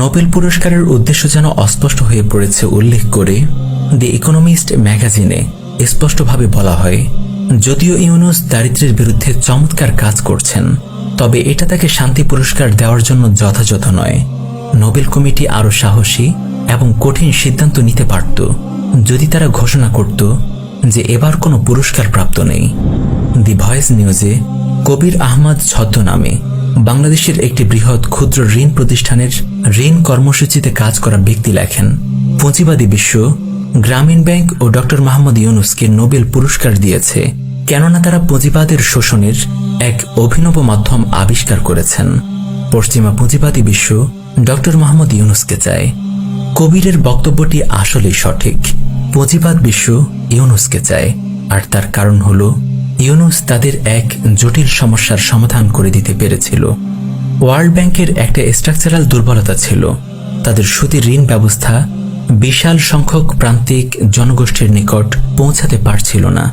Nobel পুরস্কারের উদ্দেশ্য যেন অস্পষ্ট হয়ে পড়েছে উল্লেখ করে দি ইকোনমিস্ট ম্যাগাজিনে স্পষ্টভাবে বলা হয়, যদিও ইউনুস দারিদ্রের বিরুদ্ধে চমৎকার কাজ করছেন, তবে এটা তাকে শান্তি পুরস্কার দেওয়ার জন্য যথাযথ নয়। নোবেল কমিটি আরও সাহসী এবং কঠিন সিদ্ধান্ত নিতে পারত, যদি তারা ঘোষণা করত যে এবার কোনো পুরস্কার প্রাপ্ত নেই। দি ভয়েস নিউজে কবির আহমদ ছদ্মনামে বাংলাদেশের একটি বৃহৎ ক্ষুদ্র ঋণ প্রতিষ্ঠানের ঋণ কর্মসূচিতে কাজ করা ব্যক্তি লেখেন পুঁজিবাদী বিশ্ব গ্রামীণ ব্যাংক ও ডক্টর মাহমুদ ইউনুসকে নোবেল পুরস্কার দিয়েছে কেননা তারা পুঁজিবাদের শোষণের এক অভিনব মাধ্যম আবিষ্কার করেছেন। পশ্চিমা পুঁজিবাদী বিশ্ব ডক্টর মাহমুদ ইউনুসকে চায়। কবিরের বক্তব্যটি আসলেই সঠিক পুঁজিবাদ বিশ্ব ইউনুসকে চায়। আর তার কারণ হল ইউনুস তাদের এক জটিল সমস্যার সমাধান করে দিতে পেরেছিল। ওয়ার্ল্ড ব্যাংকের একটা স্ট্রাকচারাল দুর্বলতা ছিল। তাদের সুতির ঋণ ব্যবস্থা বিশাল সংখ্যক প্রান্তিক জনগোষ্ঠীর নিকট পৌঁছাতে পারছিল না।